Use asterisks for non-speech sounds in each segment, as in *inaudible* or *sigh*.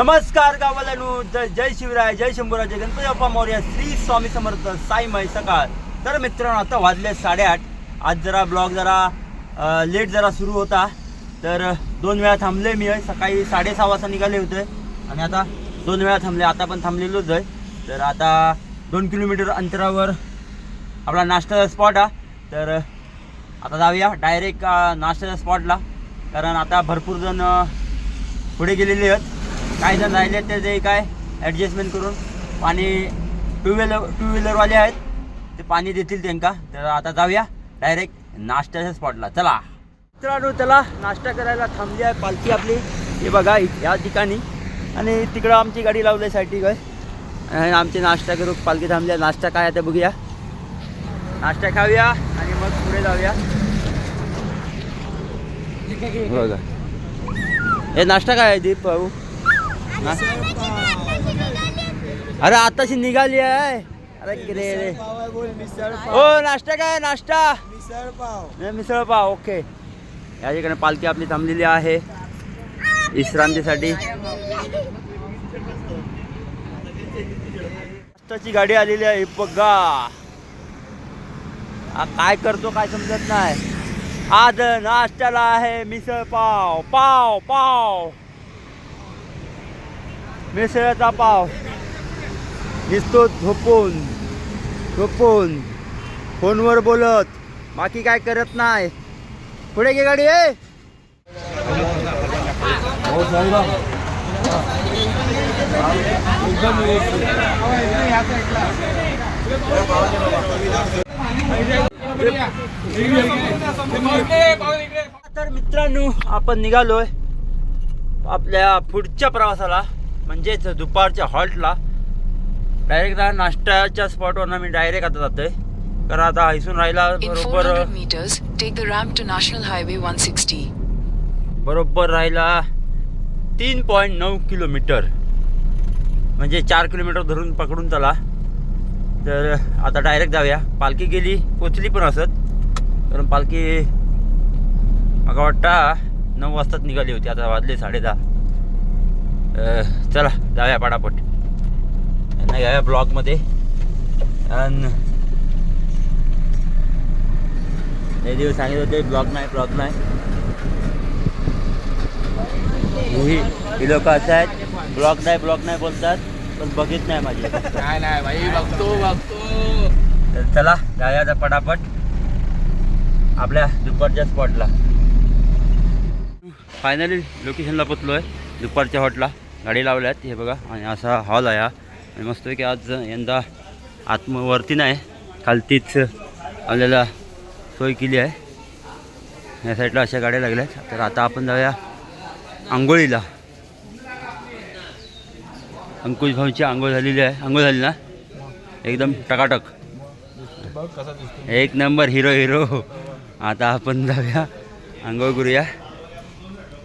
नमस्कार गावालानू जय जय शिवराय जय शंभूराजे. गणपती बाप्पा मौर्य श्री स्वामी समर्थ साईमय सकाळ. तर मित्रांनो आता वाजले साडेआठ. आज जरा ब्लॉग जरा लेट जरा सुरू होता. तर दोन वेळा थांबले मी सकाळी साडेसहा वाजता निघाले होते. आणि आता दोन वेळा थांबले. आता पण थांबलेलोच आहे तर आता दोन किलोमीटर अंतरावर आपला नाश्त्याचा स्पॉट हा. तर आता जाऊया डायरेक्ट नाश्त्याच्या स्पॉटला कारण आता भरपूर जण पुढे गेलेले आहेत. काय जण राहिले आहेत ते जे काय ॲडजस्टमेंट करून. पाणी टू व्हीलर टू व्हीलरवाले आहेत. ते पाणी देतील त्यांका. तर आता जाऊया डायरेक्ट नाश्त्याच्या स्पॉटला चला. मित्रांनो चला. नाश्ता करायला थांबली आहे पालखी आपली. हे बघा या ठिकाणी. आणि तिकडं आमची गाडी लावल्यासाठी काय? आणि आमची नाश्ता करू पालखी थांबली आहे. नाश्ता काय आहे ते बघूया. नाश्ता खाऊया आणि मग पुढे जाऊया. बघा हे नाश्ता काय आहे दीप भाऊ? अरे आताशी निघाली आहे. अरे किरे रे. हो नाश्ता काय? नाश्ता? नाही, मिसळ पाव ओके. या ठिकाणी पालखी आपली थांबलेली आहे. विश्रांतीसाठी. नाश्त्याची गाडी आलेली आहे बघा. काय करतो काय समजत नाही. आज नाश्त्याला आहे मिसळ पाव. पाव पाव. मिसळचा पाव दिसतो झोपून झोपून. फोनवर बोलत बाकी काय करत नाही. पुढे घे गाडी ए! तर मित्रांनो आपण निघालोय आपल्या पुढच्या प्रवासाला. म्हणजेच दुपारच्या हॉल्टला डायरेक्ट नाश्त्याच्या स्पॉटवरनं मी डायरेक्ट आता जातोय. कारण आता इथून राहिला बरोबर 400 meters, take the ramp to National Highway 160. बरोबर राहिला तीन पॉईंट नऊ किलोमीटर. म्हणजे चार किलोमीटर धरून पकडून चला. तर आता डायरेक्ट जाऊया. पालखी गेली पोचली पण असत. कारण पालखी मला वाटता नऊ वाजताच निघाली होती. आता वाजले साडेदहा. अं, चला जाऊया पटापट. यांना घ्याव्या ब्लॉकमध्ये आणि ते दिवस सांगितलं होते ब्लॉक नाही ब्लॉक नाही. ही ही लोक असं आहेत ब्लॉक नाही ब्लॉक नाही बोलतात पण बघित नाही माझी. नाही नाही भाई बघतो बघतो. तर चला जाऊया आता पटापट. आपल्या दुपारच्या स्पॉटला फायनली लोकेशनला पोचलो आहे दुपारच्या हॉटला गाडी लावल्यात. हे बघा आणि असा हॉल आहे हा. आणि मस्त की आज यंदा आत्मवरती नाही खालतीच आपल्याला सोय केली आहे. या साईडला अशा गाड्या लागल्यात. तर आता आपण जाऊया आंघोळीला. अंकुश भाऊची आंघोळ झालेली आहे. आंघोळ झाली ना? एकदम टकाटक. एक नंबर हिरो हिरो आता आपण जाऊया आंघोळ करूया.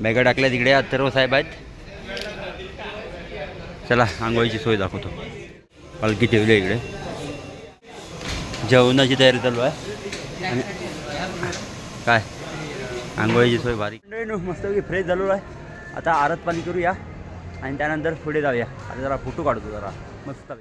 बॅगा टाकल्या तिकडे अथर्व साहेब आहेत. चला आंघोळीची सोय दाखवतो. पालखी ठेवली इकडे. जेवणाची तयारी चालू आहे. आणि काय? आंघोळीची सोय बारीक मस्तपैकी फ्रेश झालो आहे. आता आरत पाणी करूया आणि त्यानंतर पुढे जाऊया. आता जरा फोटो काढतो जरा. मस्त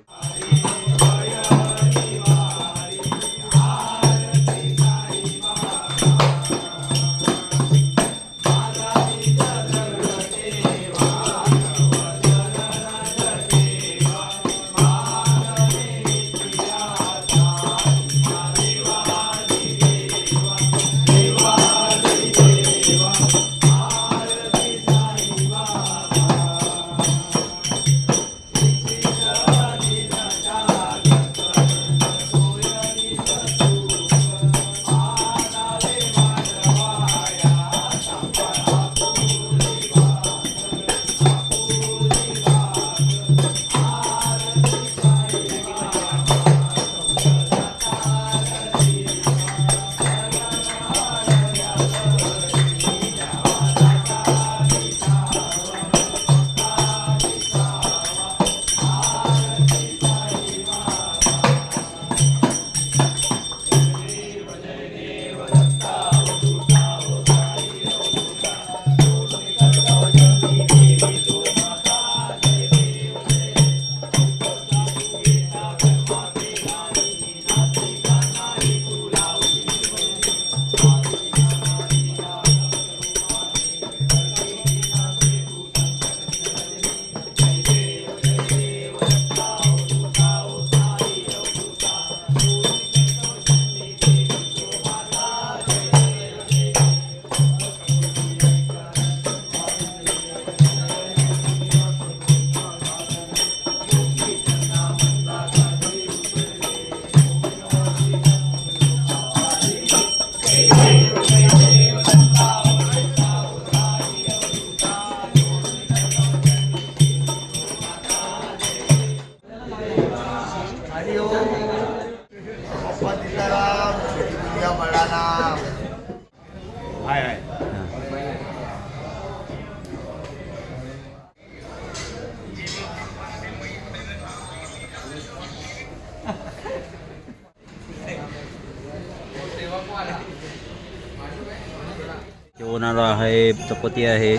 आहे चपाती आहे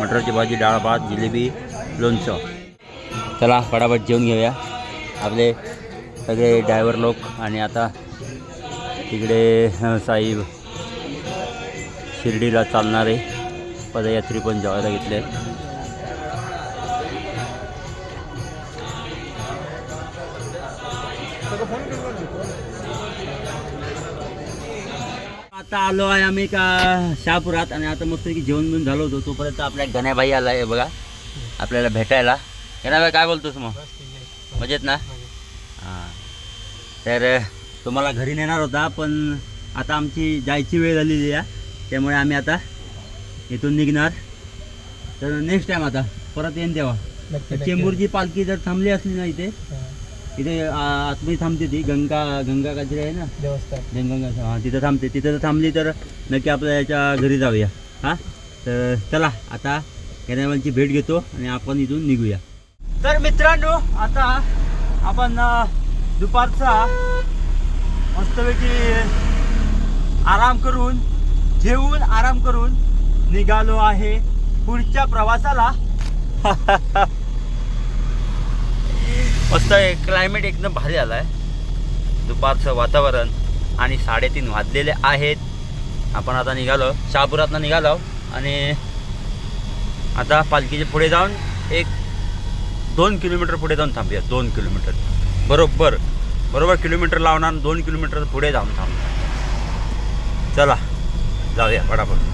मटरची भाजी डाळ भात जिलेबी लोणचं. चला फटाफट जेवून घेऊया. आपले सगळे ड्रायव्हर लोक आणि आता तिकडे साहेब शिर्डीला चालणारे पदयात्री पण जेवायला घेतले. आता आलो आहे आम्ही का शहापुरात आणि आता मस्त की जेवण बिवून झालो होतो. तोपर्यंत आपल्या गण्याबाई आला आहे बघा. आपल्याला भेटायला. गण्याबाई काय बोलतोस मग? मजेत ना? हां. तर तुम्हाला घरी नेणार होता पण आता आमची जायची वेळ झालेली आहे. त्यामुळे आम्ही आता इथून निघणार. तर नेक्स्ट टाईम आता परत येईन तेव्हा. तर चेंबूरची पालखी जर थांबली असली ना इथे इथे आतमध्ये थांबते ती गंगा गंगा काहीतरी आहे ना? गंगा हां तिथं थांबते. तिथं जर थांबली तर नक्की आपल्या याच्या घरी जाऊया. हां? तर चला आता कॅनेवालची भेट घेतो आणि आपण इथून निघूया. तर मित्रांनो आता आपण दुपारचा मस्तपैकी आराम करून जेवून आराम करून निघालो आहे पुढच्या प्रवासाला. *laughs* मस्त क्लायमेट एकदम भारी आला आहे दुपारचं वातावरण आणि साडेतीन वाजलेले आहेत. आपण आता निघालो. शहापुरातनं निघालो आणि आता पालखीच्या पुढे जाऊन एक दोन किलोमीटर पुढे जाऊन थांबूया. दोन किलोमीटर. बरोबर. बरोबर किलोमीटर लावणार दोन किलोमीटर पुढे जाऊन थांबणार. चला. जाऊया. फटाफट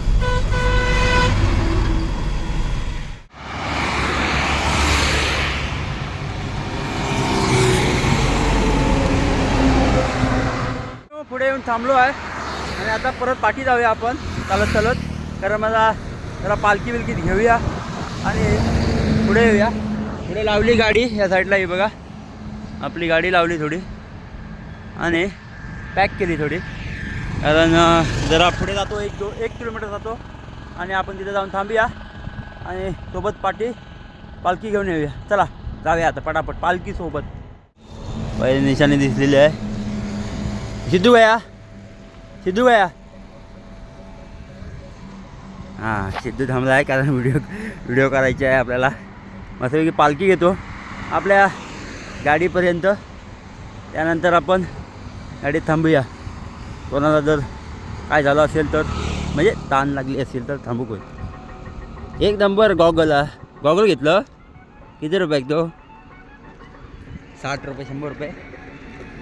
पुढे येऊन थांबलो आहे. आणि आता परत पाठी जाऊया आपण. चालत चालत. कारण मला जरा पालखी बिलकीत घेऊया आणि पुढे येऊया. पुढे लावली गाडी या साईडला ही बघा. आपली गाडी लावली थोडी. आणि पॅक केली थोडी. कारण जरा पुढे जातो एक दो एक किलोमीटर जातो. आणि आपण तिथे जाऊन थांबूया. आणि सोबत पाठी पालखी घेऊन येऊया. चला जाऊया आता पटापट पालखीसोबत पहिले निशाणी दिसलेली आहे. सिद्धू भया सिद्धूया हां सिद्धू थांबला आहे कारण व्हिडिओ व्हिडिओ करायची आहे आपल्याला. मस्तपैकी पालखी घेतो. आपल्या गाडीपर्यंत. त्यानंतर आपण गाडीत थांबूया. कोणाला जर काय झालं असेल तर म्हणजे ताण लागली असेल तर थांबू कोण? एक नंबर गॉगल गॉगल घेतलं. किती रुपये तो? साठ रुपये शंभर रुपये.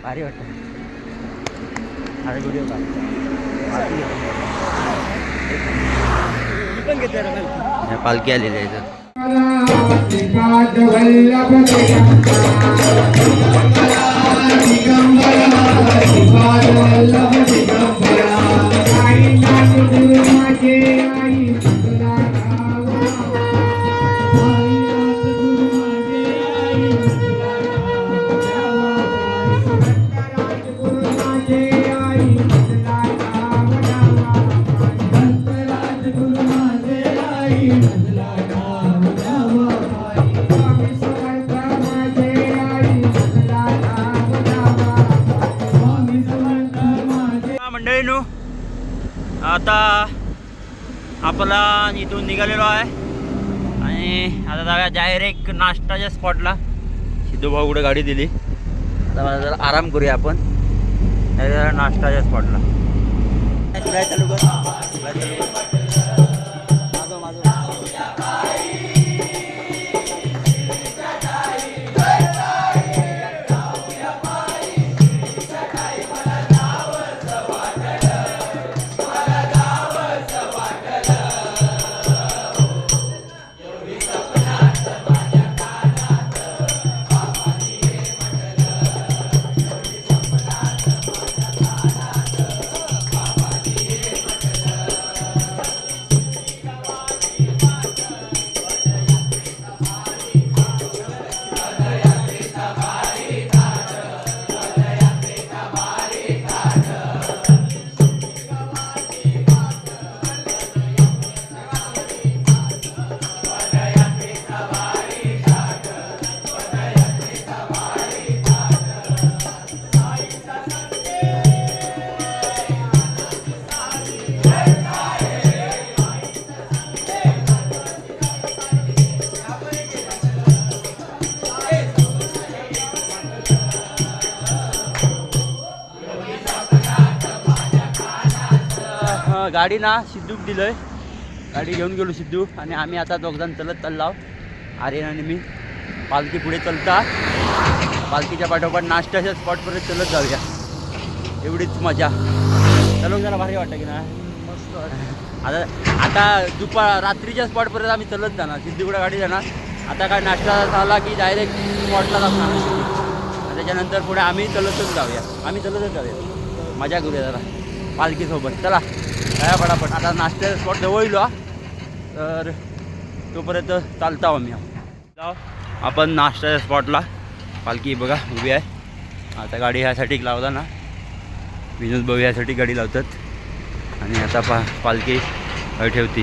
भारी वाटतं. अरे व्हिडिओ का पालखी आलेली आहे इथं. निघालेलो आहे. आणि आता जाऊया डायरेक्ट नाश्ताच्या स्पॉटला सिद्धू भाऊ कुठे गाडी दिली. आता मला जरा आराम करूया आपण. direct जरा नाश्ताच्या स्पॉटला गाडी ना सिद्धूक दिलंय. गाडी घेऊन गेलो सिद्धू आणि आम्ही आता दोघजण चलत चाललो आर्यन आणि मी. पालखी पुढे चलता. पालखीच्या पाठोपाठ नाश्त्याच्या स्पॉटपर्यंत चलत जाऊया. एवढीच मजा. चलो जरा भारी वाटतं की ना आता आता दुपार रात्रीच्या स्पॉटपर्यंत आम्ही चलत जाणार. सिद्धूकडे गाडी जाणार. आता काय नाश्ता झाला की डायरेक्ट स्पॉटला जाणार त्याच्यानंतर पुढे आम्ही चलतच जाऊया. आम्ही चलतच जाऊया. मजा करूया जरा. पालखीसोबत. चला. काय फटाफट. आता नाश्त्याचा स्पॉट जवळ हा. तर तोपर्यंत चालता आम्ही. जाऊ. आपण नाश्त्याच्या स्पॉटला पालखी बघा उभी आहे. आता गाडी ह्यासाठी लावला ना विनोद भाऊ यासाठी गाडी लावतात. आणि आता पा पालखी ठेवती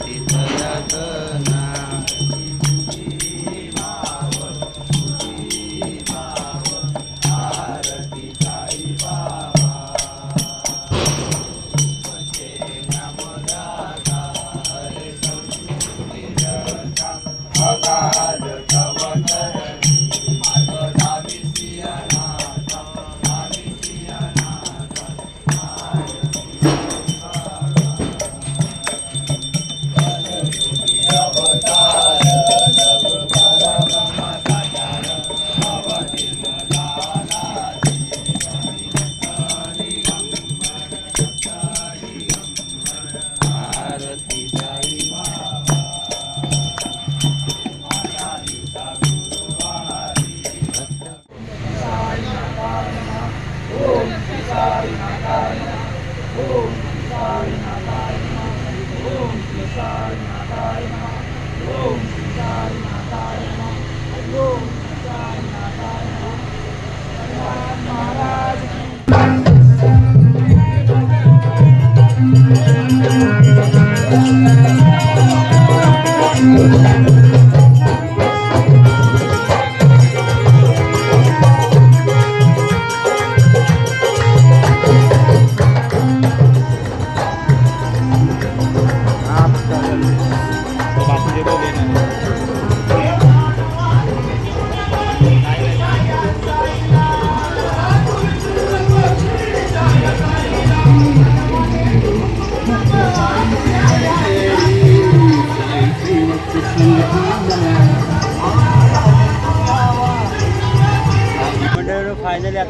दाविसी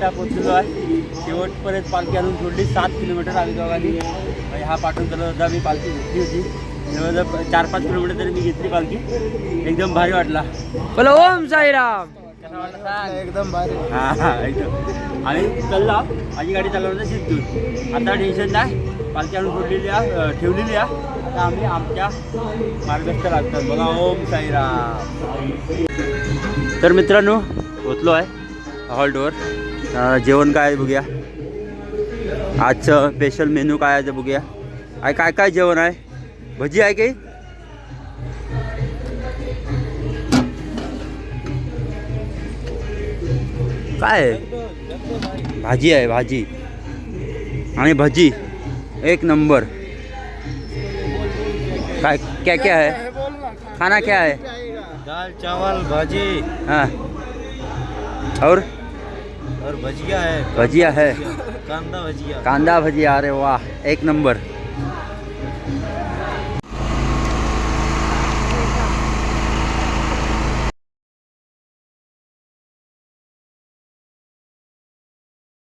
आता पोचलो आहे. शेवटपर्यंत पालखी आणून सोडली. सात किलोमीटर आम्ही दोघांनी. आणि हा पाठवून होता. मी पालखी घेतली होती. जवळजवळ चार पाच किलोमीटर तरी मी घेतली पालखी. एकदम भारी वाटला. बोलो ओम साईराम. कसा वाटला सांग? एकदम भारी. हा हा एकदम. आम्ही चालला. माझी गाडी चालवणार सिद्धूर. आता टेन्शन नाही. पालखी आणून सोडलेली आहे अं, ठेवलेली आहे. आता आम्ही आमच्या मार्गस्थ लागतात. बघा ओम साईराम. तर मित्रांनो पोचलो आहे हॉल्टवर अं, जेवण काय आहे बघूया. आजचं स्पेशल मेनू काय आहे ते बघूया. आहे काय काय जेवण आहे? भजी आहे काही काय? भाजी आहे भाजी. आणि भजी. एक नंबर. काय क्या क्या है खाना क्या है दाल चावल भाजी. हाँ. और? और भजिया है। भजिया है। कांदा भजिया। कांदा भजिया अरे वाह एक नंबर।